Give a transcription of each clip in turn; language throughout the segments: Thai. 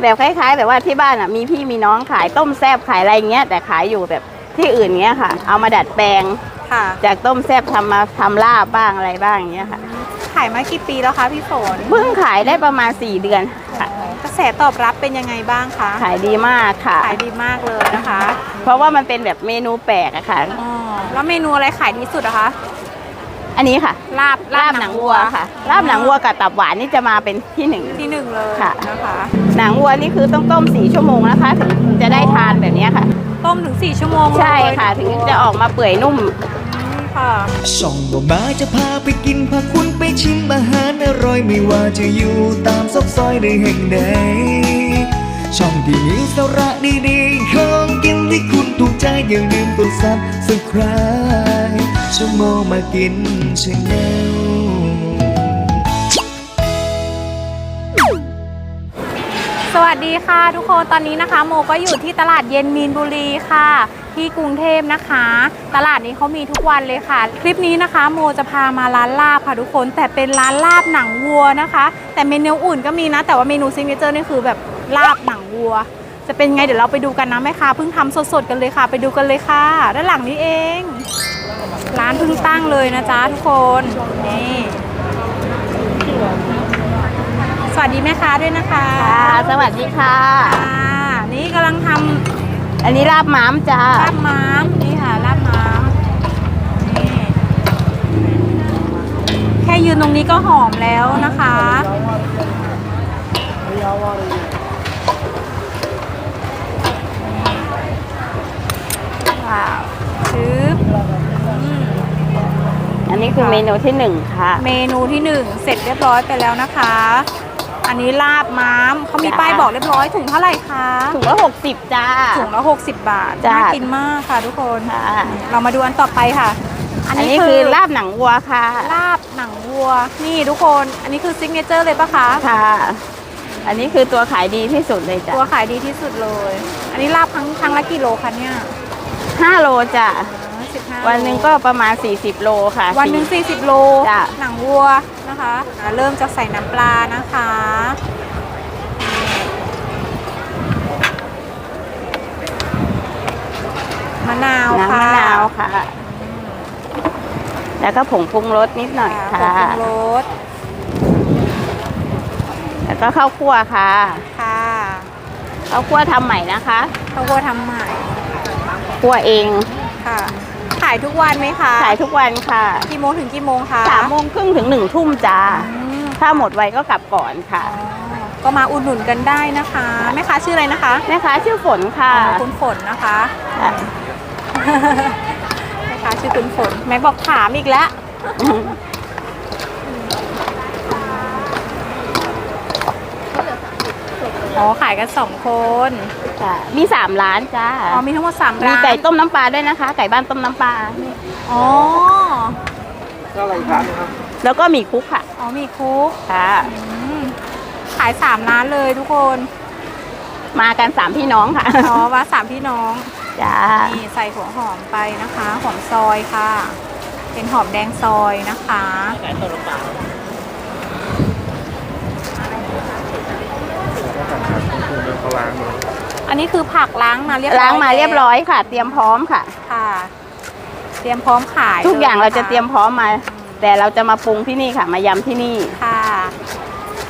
แบบคล้าย ๆ แบบว่าที่บ้านอะมีพี่มีน้องขายต้มแซบขายอะไรเงี้ยแต่ขายอยู่แบบที่อื่นเงี้ยค่ะ เอามาดัดแปลงค่ะ จากต้มแซบทำมาทำลาบบ้างอะไรบ้างอย่างเงี้ยค่ะขายมากี่ปีแล้วคะพี่ฝนเพิ่งขายได้ประมาณ 4 เดือนค่ะ กระแสตอบรับเป็นยังไงบ้างคะ ขายดีมากค่ะ ขายดีมากเลยนะคะ เพราะว่ามันเป็นแบบเมนูแปลกอะค่ะ อ๋อ แล้วเมนูอะไรขายดีสุดอะคะ อันนี้ค่ะ ลาบลาบหนังวัวค่ะ ลาบหนังวัวกับตับหวานนี่จะมาเป็นที่หนึ่ง ที่หนึ่งเลยค่ะ นะคะหนังวัวนี่คือต้องต้มสี่ชั่วโมงนะคะถึงจะได้ทานแบบเนี้ยค่ะ ต้มถึง4ชั่วโมงเลยใช่ค่ะ ถึงจะออกมาเปื่อยนุ่มอืมค่ะช่องบ่มาจะพาไปกินพาคุณไปชิมอาหารอร่อยไม่ว่าจะอยู่ตามซอกซอยในแห่งใดช่องที่มีสาระดีๆของกินที่คุณถูกใจอย่าลืมกดซับสไคร b e ชั่วโมงมากินชาแนลสวัสดีค่ะทุกคนตอนนี้นะคะ โมก็อยู่ที่ตลาดเย็นมีนบุรีค่ะ ที่กรุงเทพนะคะ ตลาดนี้เขามีทุกวันเลยค่ะ คลิปนี้นะคะ โมจะพามาร้านลาบค่ะทุกคน แต่เป็นร้านลาบหนังวัวนะคะ แต่เมนูอื่นก็มีนะ แต่ว่าเมนูซิงเกิลนี่คือแบบลาบหนังวัว จะเป็นไงเดี๋ยวเราไปดูกันนะแม่ค้าเพิ่งทำสดๆกันเลยค่ะ ไปดูกันเลยค่ะ ด้านหลังนี้เอง ร้านเพิ่งตั้งเลยนะจ๊ะทุกคนนี่สวัสดีแม่ค้าด้วยนะคะค่ะสวัสดีค่ะค่ะนี่กำลังทอันนี้ลาบม้ามจ้าำลาบม้ามนี่ค่ะลาบม้ามนี่แค่ยืนตรงนี้ก็หอมแล้วนะคะ ว้าวชืบอืม อันนี้คือเมนูที่หนึ่งค่ะ เมนูที่หนึ่งเสร็จเรียบร้อยไปแล้วนะคะ อันนี้ลาบม้ามเขามีจ้าป้ายบอกเรียบร้อยถุงเท่าไหร่คะถุงละหกสิบจ้าถุงละ60บาทจ้าน่ากินมากค่ะทุกคนค่ะเรามาดูอันต่อไปค่ะ อันนี้คือลาบหนังวัวค่ะ ลาบหนังวัวนี่ทุกคน อันนี้คือซิกเนเจอร์เลยปะคะค่ะ อันนี้คือตัวขายดีที่สุดเลยจ้ะตัวขายดีที่สุดเลย อันนี้ลาบครั้งครั้งละกี่โลคะเนี่ยห้าโลจ้ะ สิบห้าวันหนึ่งก็ประมาณ 40 โลค่ะ วันหนึ่ง40 โล จ้ะ หนังวัวนะคะอ่าเริ่มจะใส่น้ำปลานะคะ มะนาวน้ำค่ะมะนาวค่ะ แล้วก็ผงปรุงรสนิดหน่อยผค่ะงปรุงรสแล้วก็ข้าวคั่วค่ะค่ะข้าวคั่วทำใหม่นะคะข้าวโพดทำใหม่คั่วเองค่ะ ขายทุกวันไหมคะขายทุกวันค่ะกี่โมงถึงกี่โมงคะสามโมงครึ่งถึงหนึ่งทุ่มจ้าอืมถ้าหมดไวก็กลับก่อนค่ะอ๋อก็มาอุดหนุนกันได้นะคะแม่ค้าชื่ออะไรนะคะแม่ค้าชื่อฝนค่ะอ๋อคุณฝนนะคะค่ะแม่ค้าชื่อคุณฝนแม็กบอกถามอีกแล้วอ๋อขายกันสองคน ค่ะมีสามร้านจ้าอ๋อมีทั้งหมดสามมีร้านไก่ต้มน้ำปลาด้วยนะคะ ไก่บ้านต้มน้ำปลา อ๋อแล้วก็มีคุกค่ะ อ๋อมีคุกค่ะ อืมขายสามร้านเลยทุกคนมากันสามพี่น้องค่ะ อ๋อว่าสามพี่น้องจ้านี่ใส่หัวหอมไปนะคะหอมซอยค่ะ เป็นหอมแดงซอยนะคะ อันนี้คือผักล้างมาเรียบร้อยล้างมาเรียบร้อยค่ะ เตรียมพร้อมค่ะ ค่ะ เตรียมพร้อมขายทุกอย่างลเรานคจะเตรียมพร้อมมา แต่เราจะมาปรุงที่นี่ค่ะ มายำที่นี่ค่ะ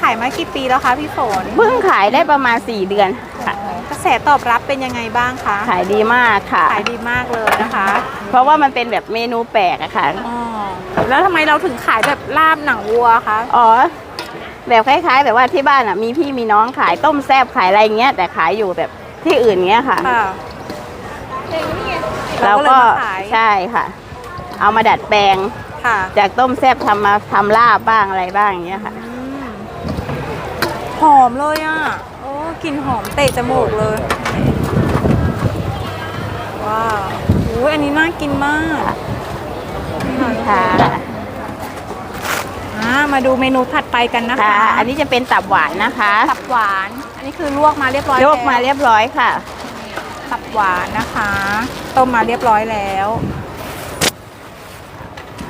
ขายมากี่ปีแล้วคะพี่ฝนเพิ่งขายได้ประมาณ 4 เดือนค่ะกระแสตอบรับเป็นยังไงบ้างคะขายดีมากค่ะขายดีมากเลยนะคะ เพราะว่ามันเป็นแบบเมนูแปลกอะค่ะอ๋อแล้วทำไมเราถึงขายแบบลาบหนังวัวคะอ๋อแบบคล้าย ๆ แบบว่าที่บ้านอะมีพี่มีน้องขายต้มแซบขายอะไรเงี้ยแต่ขายอยู่แบบ ที่อื่นเงี้ยค่ะ ค่ะเราก็เลยมาขายใช่ค่ะ เอามาดัดแปลง ค่ะจากต้มแซบทำมาทำลาบบ้างอะไรบ้างอย่างเงี้ยค่ะ อืมหอมเลยอะ โอ้กลิ่นหอมเตะจมูกเลย ว้าวอุ้ยอันนี้น่ากินมากนี่ค่ะ ค่ะ อ่ามาดูเมนูถัดไปกันนะคะค่ะอันนี้จะเป็นตับหวานนะคะตับหวาน อันนี้คือลวกมาเรียบร้อยลวกมาเรียบร้อยค่ะ ตับหวานนะคะ ต้มมาเรียบร้อยแล้ว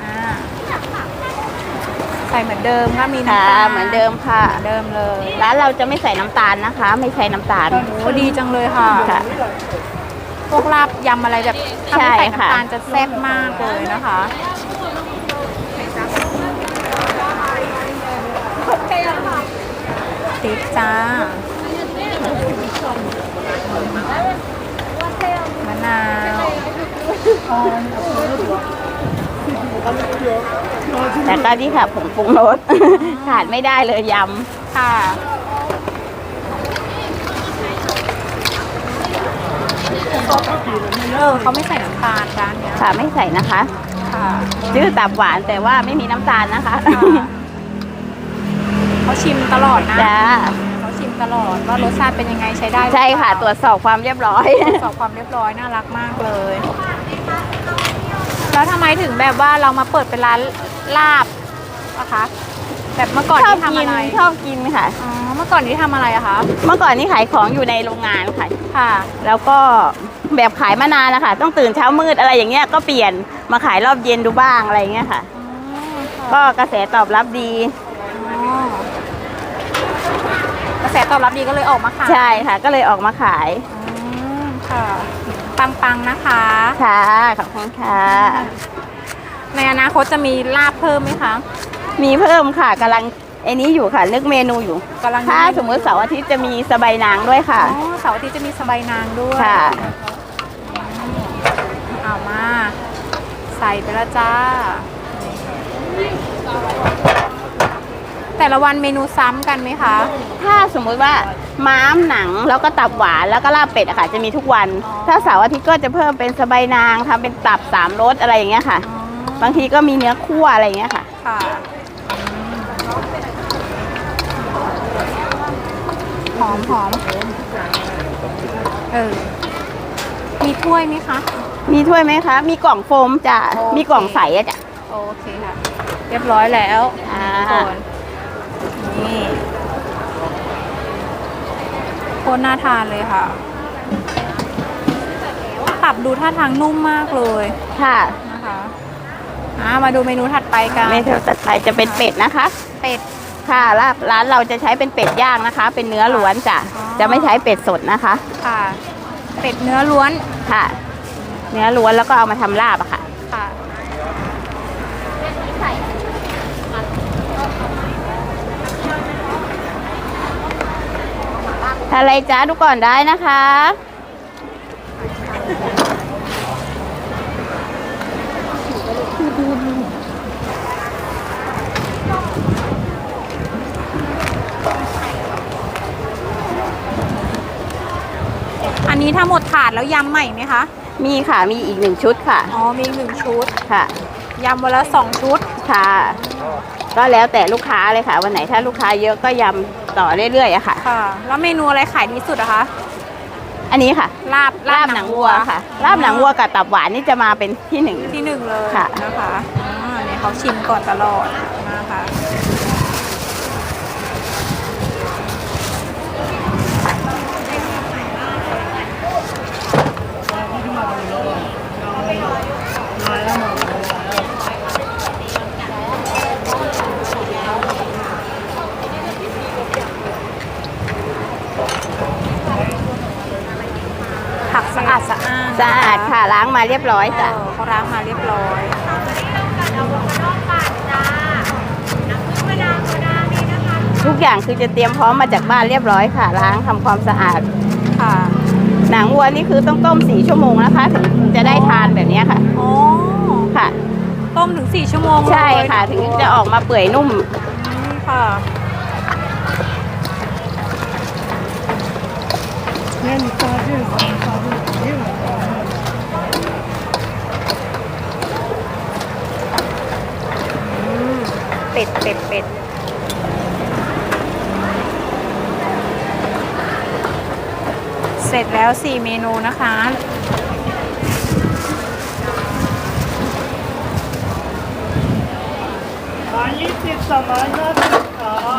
อ่าส่เหมือนเดิมค่ะมีค่ะ น้ำตาลเหมือนเดิมค่ะ เหมือนเดิมเลยร้านเราจะไม่ใส่น้ำตาลนะคะ ไม่ใช้น้ำตาล โอ้ดีจังเลยค่ะ ค่ะ พวกลาบยำอะไรแบบถ้าไม่ใส่ใช่ค่ะ น้ำตาลจะแซ่บมากเลยนะคะ ติ๊กจ้ามะนาวแต่ก็ที่ค่ะผงปรุงรส ขาดไม่ได้เลยยค่ะเออเขาไม่ใส่น้ำตาลร้านเนี้ยำค่ะไม่ใส่นะคะ ค่ะ ชื่อตับหวานแต่ว่าไม่มีน้ำตาลนะคะ เขาชิมตลอดนะจ้าเขาชิมตลอดว่ารสชาติเป็นยังไงใช้ได้หรือใช่ค่ะเปตรล่าวจสอบความเรียบร้อย ตรวจสอบความเรียบร้อยน่ารักมากเลย แล้วทำไมถึงแบบว่าเรามาเปิดเป็นร้านลาบอะคะแบบเมื่อก่อนชอบที่ทำกินอะไรชอบกินค่ะ อ๋อเมื่อก่อนที่ทำอะไรอะคะเมื่อก่อนนี่ขายของอยู่ในโรงงานค่ะ ค่ะ แล้วก็แบบขายมานานนะคะต้องตื่นเช้ามืดอะไรอย่างเงี้ยก็เปลี่ยนมาขายรอบเย็นดูบ้างอะไรอย่างเงี้ยค่ะ ก็กระแสตอบรับดี กระแสตอบรับดีก็เลยออกมาขายใช่ค่ะ ก็เลยออกมาขายอืมค่ะปังๆนะคะค่ะขอบคุณค่ะ ในอนาคตจะมีลาบเพิ่มไหมคะมีเพิ่มค่ะกำลังไอ้นี้อยู่ค่ะนึกเมนูอยู่กำลังถ้าสมมติเสาร์อาทิตย์จะมีสบายนางด้วยค่ะ อ๋อเสาร์อาทิตย์จะมีสบายนางด้วยค่ะ เอามา ใส่ไปแล้วจ้า แต่ละวันเมนูซ้ำกันไหมคะ ถ้าสมมุติว่าม้ามหนังแล้วก็ตับหวานแล้วก็ลาบเป็ดอะค่ะจะมีทุกวันอ๋อถ้าเสาร์อาทิตย์ก็จะเพิ่มเป็นสบายนางทำเป็นตับสามรสอะไรอย่างเงี้ยค่ะอ๋อบางทีก็มีเนื้อคั่วอะไรอย่างเงี้ยค่ะ ค่ะหอมหอมเออ มีถ้วยไหมคะ มีถ้วยไหมคะ มีกล่องโฟมจ้ะ โอเค มีกล่องใสอะจ้ะ โอเคค่ะ เรียบร้อยแล้วอ่า ทุกคน นี่โคตรน่าทานเลยค่ะปรับดูท่าทางนุ่มมากเลยค่ะนะคะอ่ามาดูเมนูถัดไปกัน เมนูต่อไปจะเป็นเป็ดนะคะ เป็ด ค่ะร้านร้านเราจะใช้เป็นเป็ดย่างนะคะ เป็นเนื้อล้วนจ้ะอ๋อ จะไม่ใช้เป็ดสดนะคะ ค่ะ เป็ดเนื้อล้วนค่ะ เนื้อล้วนแล้วก็เอามาทำลาบอะค่ะ ค่ะ อะไรจ้าดูก่อนได้นะคะ อันนี้ถ้าหมดถาดแล้วยำใหม่ไหมคะ มีค่ะมีอีกหนึ่งชุดค่ะ อ๋อมีอีกหนึ่งชุดค่ะยำวันละสองชุด ค่ะ ก็แล้วแต่ลูกค้าเลยค่ะ วันไหนถ้าลูกค้าเยอะก็ยำต่อเรื่อยๆอะค่ะ ค่ะ แล้วเมนูอะไรขายดีสุดอะคะ อันนี้ค่ะลาบลาบหนังวัวค่ะลาบหนังวัวกับตับหวานนี่จะมาเป็นที่หนึ่ง ที่หนึ่งเลยค่ะ นะคะอ่าเนี่ยเขาชิมก่อนตลอดนะคะ ผักสะอาดสะอ้าน สะอาดค่ะ ล้าง มาเรียบร้อยจ้ะเออเขาล้างมาเรียบร้อยทุกอย่างคือจะเตรียมพร้อมมาจากบ้านเรียบร้อยค่ะ ล้างทำความสะอาดค่ะ หนังวัวนี่คือต้องต้มสี่ชั่วโมงนะคะ ถึงจะได้ทานแบบเนี้ยค่ะอ๋อค่ะ ต้มถึง4ชั่วโมงเลยใช่ค่ะ ถึงจะออกมาเปื่อยนุ่มอืมค่ะ เป็ดเป็ดเป็ดเสร็จแล้ว 4 เมนูนะคะ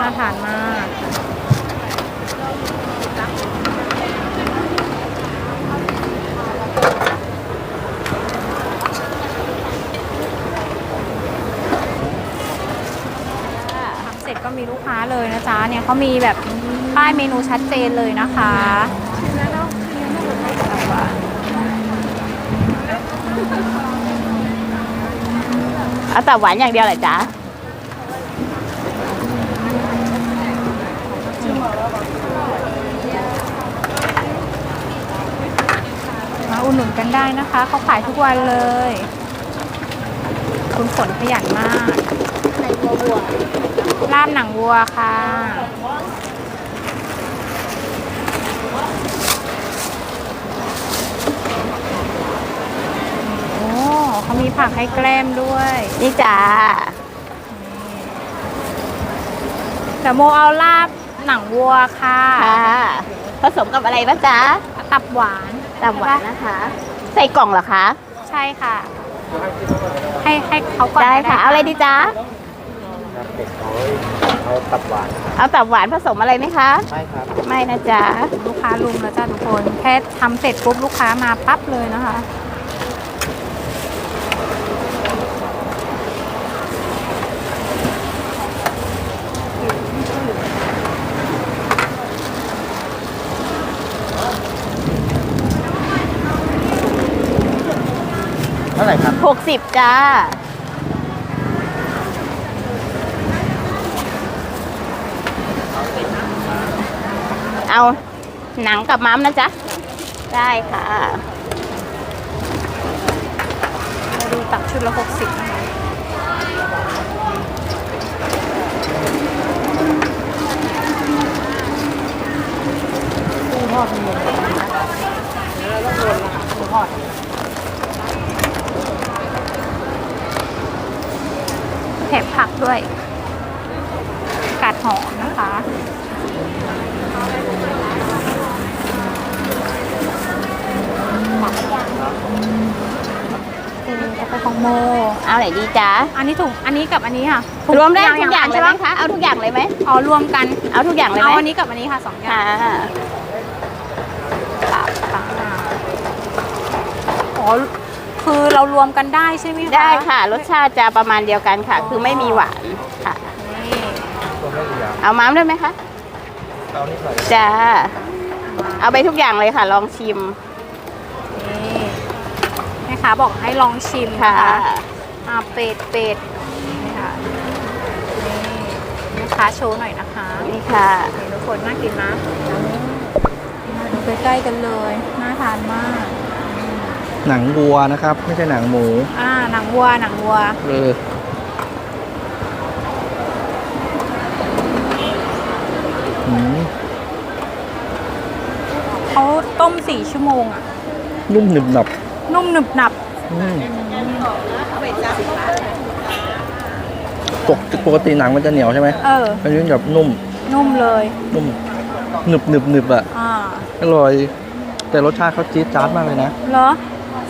น่าทานมาก เลยนะจ๊ะเนี่ยเขามีแบบป้ายเมนูชัดเจนเลยนะคะตับหวานเอาตับหวานอย่างเดียวเหรอจ๊ะมาอุดหนุนกันได้นะคะ เขาขายทุกวันเลย คุณฝนขยันมากในบัว ลาบหนังวัวค่ะ โอ้เขามีผักให้แกล้มด้วยนี่จ้าแต่โมเอาลาบหนังวัวค่ะ ค่ะ ผสมกับอะไรบ้างจ๊ะตับหวานตับหวานนะคะ ใส่กล่องเหรอคะ ใช่ค่ะ ให้ให้เขาก่อนได้ก็ค่ะ เอาอะไรดีจ๊ะ เอาตับหวานเอาตับหวานผสมอะไรไหมคะ ใช่ครับ ไม่นะจ๊ะ ลูกค้าลุมแล้วจ้าทุกคน แค่ทำเสร็จปุ๊บลูกค้ามาปั๊บเลยนะคะ เท่าไหร่ครับหกสิบจ้า เอาหนังกับม้ามนะจ๊ะ ได้ค่ะ มาดูตักชุดละหกสิบนะคะแถมผักด้วยกาดหอมนะคะ แล้วก็ของโม เอาไหนดีจ๊ะ อันนี้ถุง อันนี้กับอันนี้ค่ะรวมได้ทุกอย่างเลยไหมใช่ปะคะ เอาทุกอย่างเลยไหมอ๋อรวมกัน เอาทุกอย่างเลยไหเอามอันนี้กับอันนี้ค่ะสองอย่างค่ะตับค่ะอ๋อ คือเรารวมกันได้ใช่ไหมคะ ได้ค่ะ รสชาติจะประมาณเดียวกันค่ะ คือไม่มีหวานค่ะนี่ตัวไม่กี่อย่างเอาม้ามด้วยไหมคะ เอานี่ก่อนจ้า เอาไปทุกอย่างเลยค่ะ ลองชิมนี่แม่ค้าบอกให้ลองชิมค่ะนะคะอ่าเป็ดเป็ดนี่ค่ะนี่แม่ค้าโชว์หน่อยนะคะนี่ค่ะ นี่ทุกคนน่ากินนะมาดูใกล้ๆกันเลยน่าทานมากหนังวัวนะครับ ไม่ใช่หนังหมูอ่าหนังวัวหนังวัว เออหืม เขา ต้มสี่ชั่วโมงอะนุ่มหนึบหนับนุ่มหนึบหนับอืมปกปกติหนังมันจะเหนียวใช่ไหมเออ อันนี้แบบนุ่ม นุ่มเลย นุ่มหนึบหนึบหนึบอะอ่าอร่อย แต่รสชาติเขาจี๊ดจ๊าดมากเลยนะ เหรอ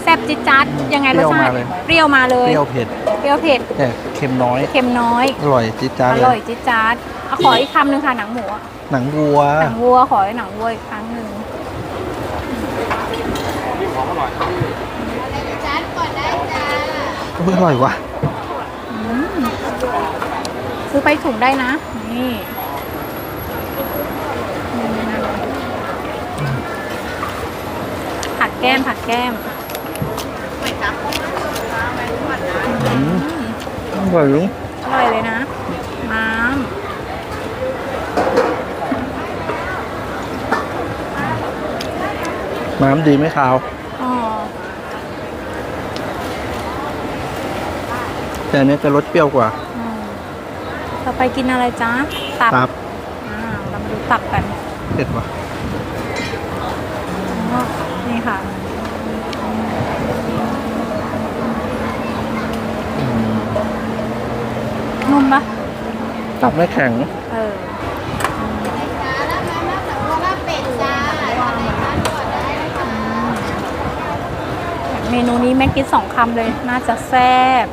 แซ่บจิดจัดยังไงเปรี้รสยวชาติมาเลยเปรี้ยวมาเลยเปรี้ยวเผ็ดเปรี้ยวเผ็ดแต่เค็มน้อย เค็มน้อย อร่อยจี๊ดจ๊าดอเลร่อยยจิดจัดเอาขออีกคำหนึ่งค่ะหนังหมูอะหนังวัว หนังวัวขอหนังวัวอีกครั้งหนึ่ง อุ๊ยอร่อยว่ะซื้อไปถุงได้นะ นี่ผักแก้มผักแก้มอืมอร่อยลุงอร่อยเลยนะน้น้ำดีไหมขาวำอ๋อ แต่อันนี้จะรสเปรี้ยวกว่าอืมต่อไปกินอะไรจ๊ะ ตับตับอ่าเรามาดูตับกันเผ็ดว่ะอ๋อนี่ค่ะนุ่มปะตับไม่แข็งเออ เมนูนี้แม่กินสองคำเลย น่าจะแซ่บ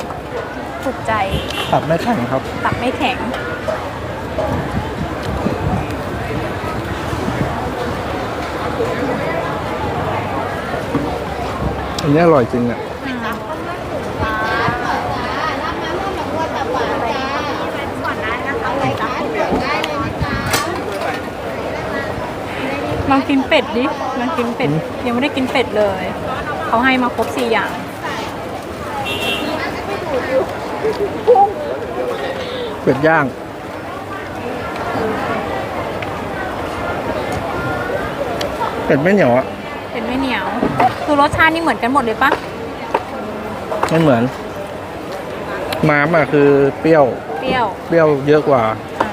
ถูกใจ ตับไม่แข็งครับ ตับไม่แข็ง อันนี้อร่อยจริงอะอลองกินเป็ดดิลองกินเป็ดอืมยังไม่ได้กินเป็ดเลย เขาให้มาครบสี่อย่าง เป็ดย่าง เป็ดไม่เหนียวอะเป็ดไม่เหนียวคือรสชาตินี่เหมือนกันหมดเลยปะไม่เหมือน ม้ามอะคือเปรี้ยว เปรี้ยวเปรี้ยวเยอะกว่า อ่า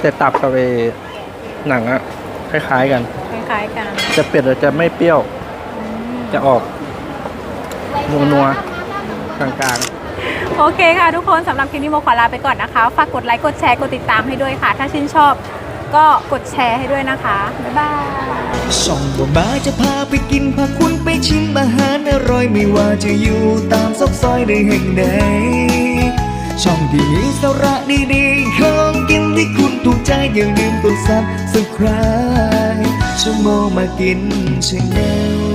แต่ตับกับไอ้หนังอะคล้ายๆกัน คล้ายๆกันแต่เป็ดอะจะไม่เปรี้ยวจะออกนัวนัวๆกลาง โอเคค่ะทุกคนสำหรับคลิปนี้โมขอลาไปก่อนนะคะ ฝากกดไลค์ กดแชร์ กดติดตามให้ด้วยค่ะ ถ้าชื่นชอบก็กดแชร์ให้ด้วยนะคะ บ๊ายบายช่องบ่มาจะพาไปกิน พาคุณไปชิมอาหารอร่อย ไม่ว่าจะอยู่ตามซอกซอยในแห่งใด ช่องที่มีสาระดีๆของกินที่คุณถูกใจอย่าลืมกดซับสไคร b e ชั่วโมงมากินชาแนล